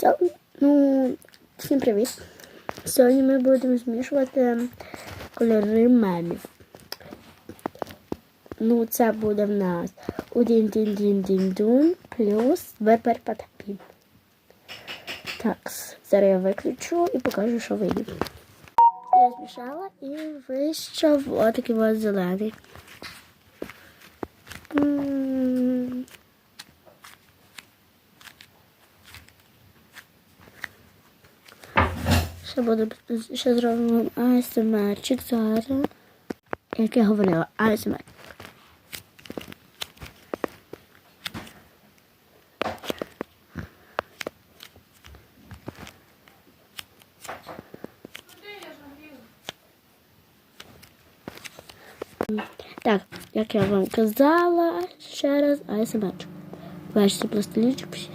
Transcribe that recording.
So, ну, всім привіт. Сьогодні ми будемо змішувати кольори мемів. Ну, це буде в нас один дін дін дін дун плюс вепер патапі. Так, зараз я виключу і покажу, що вийде. Я змішала і вийшов отакий ось зелений. Ще буде ще зробимо ASMR-чик зараз. Як я говорила, ASMR. Так, як я вам казала, ще раз ASMR. Бачите, пластилінчик всі.